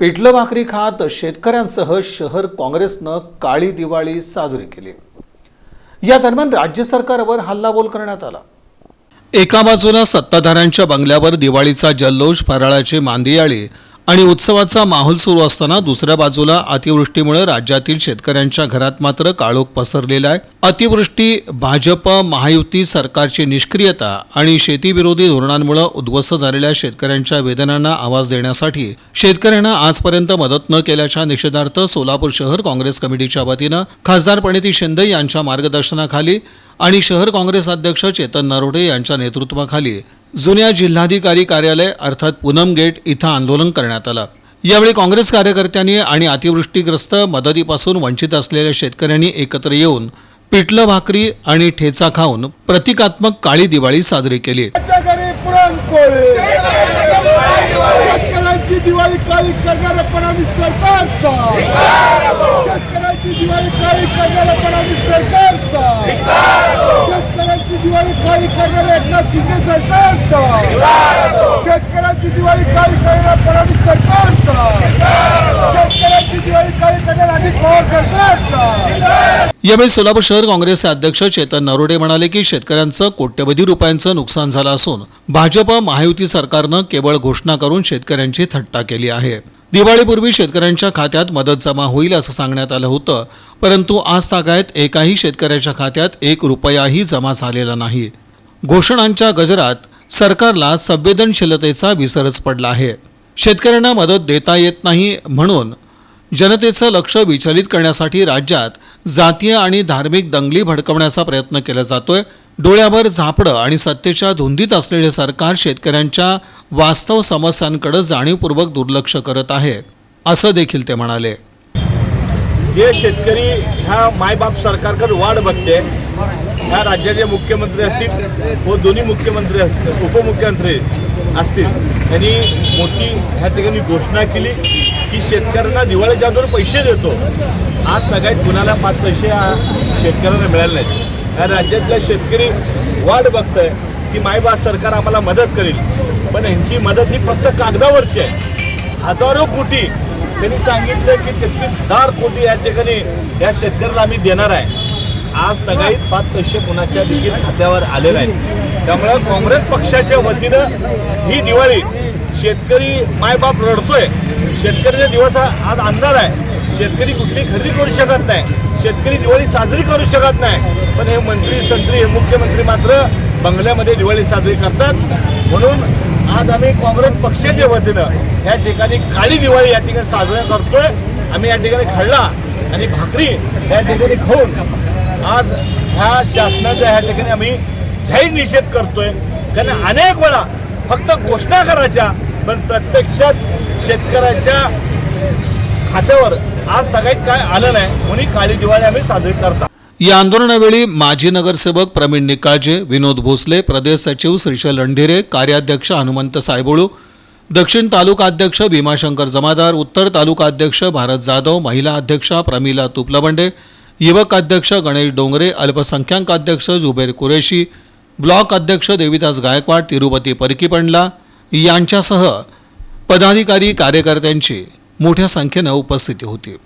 पिठलं भाकरी खात शेतकऱ्यांसह शहर काँग्रेसनं काळी दिवाळी साजरी केली. या दरम्यान राज्य सरकारवर हल्लाबोल करण्यात आला. एका बाजूला सत्ताधाऱ्यांच्या बंगल्यावर दिवाळीचा जल्लोष फराळाची मांदियाळी आणि उत्सवाचा माहोल सुरू असताना दुसऱ्या बाजूला अतिवृष्टीमुळे राज्यातील शेतकऱ्यांच्या घरात मात्र काळोख पसरलेला आहे. अतिवृष्टी भाजप महायुती सरकारची निष्क्रियता आणि शेतीविरोधी धोरणांमुळे उद्ध्वस्त झालेल्या शेतकऱ्यांच्या वेदनांना आवाज देण्यासाठी शेतकऱ्यांना आजपर्यंत मदत न केल्याच्या निषेधार्थ सोलापूर शहर काँग्रेस कमिटीच्या वतीनं खासदार प्रणिती शिंदे यांच्या मार्गदर्शनाखाली आणि शहर काँग्रेस अध्यक्ष चेतन नरोडे यांच्या नेतृत्वाखाली जुन्या जिल्हाधिकारी कार्यालय अर्थात पूनम गेट इथं आंदोलन करण्यात आलं. यावेळी काँग्रेस कार्यकर्त्यांनी आणि अतिवृष्टीग्रस्त मदतीपासून वंचित असलेल्या शेतकऱ्यांनी एकत्र येऊन पिठलं भाकरी आणि ठेचा खाऊन प्रतिकात्मक काळी दिवाळी साजरी केली. दिवाळी काळी करणारा पण आम्ही सरकारचा शेतकऱ्यांची दिवाळी काळी करणारा पण आम्ही सरकारचा शेतकऱ्यांची दिवाळी काळी करणारा एकनाथ शिंदे सरकारचा शेतकऱ्यांची दिवाळी काळी करणारा पण आम्ही सरकारचा शेतकऱ्यांची दिवाळी काळी करणारा अजित पवार सरकारचा यावेळी सोलापूर शहर काँग्रेसचे अध्यक्ष चेतन नरोडे म्हणाले की शेतकऱ्यांचं कोट्यवधी रुपयांचं नुकसान झालं असून भाजप महायुती सरकारनं केवळ घोषणा करून शेतकऱ्यांची थट्टा केली आहे. दिवाळीपूर्वी शेतकऱ्यांच्या खात्यात मदत जमा होईल असं सांगण्यात आलं होतं परंतु आज तागायत एकाही शेतकऱ्याच्या खात्यात एक रुपयाही जमा झालेला नाही. घोषणांच्या गजरात सरकारला संवेदनशीलतेचा विसरच पडला आहे. शेतकऱ्यांना मदत देता येत नाही म्हणून जनतेचं लक्ष विचलित करण्यासाठी राज्यात जातीय आणि धार्मिक दंगली भडकवण्याचा प्रयत्न केला जातोय. डोळ्यावर झापडं आणि सत्तेच्या धुंदीत असलेले सरकार शेतकऱ्यांच्या वास्तव समस्यांकडे जाणीवपूर्वक दुर्लक्ष करत आहे असं देखील ते म्हणाले. जे शेतकरी ह्या मायबाप सरकारकडे वाढ बघते ह्या राज्याचे मुख्यमंत्री असतील व दोन्ही मुख्यमंत्री असतील उपमुख्यमंत्री असतील त्यांनी मोठी ह्या ठिकाणी घोषणा केली. की शेतकऱ्यांना दिवाळीच्या अगोदर पैसे देतो. आज सगळ्यात कुणाला पाच पैसे शेतकऱ्यांना मिळाले नाहीत. ह्या राज्यातला शेतकरी वाट बघतोय की मायबाप सरकार आम्हाला मदत करेल. पण ह्यांची मदत ही फक्त कागदावरची आहे. हजारो कोटी त्यांनी सांगितलं की तेहतीस हजार कोटी या ठिकाणी या शेतकऱ्याला आम्ही देणार आहे. आज सगळ्यात पाच पैसे कुणाच्या देखील खात्यावर आले नाही त्यामुळे काँग्रेस पक्षाच्या वतीनं ही दिवाळी शेतकरी मायबाप रडतोय. शेतकऱ्याच्या दिवस हा आज अंधार आहे. शेतकरी कुठली खरेदी करू शकत नाही. शेतकरी दिवाळी साजरी करू शकत नाही. पण हे मंत्री संत्री हे मुख्यमंत्री मात्र बंगल्यामध्ये दिवाळी साजरी करतात. म्हणून आज आम्ही काँग्रेस पक्षाच्या वतीनं या ठिकाणी काळी दिवाळी या ठिकाणी साजरा करतोय. आम्ही या ठिकाणी खळला आणि भाकरी या ठिकाणी खाऊन आज ह्या शासनाच्या ह्या ठिकाणी आम्ही जाहीर निषेध करतोय. कारण अनेक वेळा फक्त घोषणा करायच्या पण प्रत्यक्षात शेतकऱ्याच्या खात्यावर आज सगळ्यात काय आलं नाही म्हणून काळी दिवाळी आम्ही साजरी करतात या आंदोलनावेळी माजी नगरसेवक प्रवीण निकाळजे विनोद भोसले प्रदेश सचिव श्रीशल रणधीरे कार्याध्यक्ष हनुमंत सायबोळू दक्षिण तालुका अध्यक्ष भीमाशंकर जमादार उत्तर तालुका अध्यक्ष भारत जाधव महिला अध्यक्षा प्रमिला तुपलबंडे युवक अध्यक्ष गणेश डोंगरे अल्पसंख्याक अध्यक्ष जुबेर कुरेशी ब्लॉक अध्यक्ष देविदास गायकवाड तिरुपती परकीपंडला यांच्यासह पदाधिकारी कार्यकर्त्यांची मोठ्या संख्येनं उपस्थिती होती.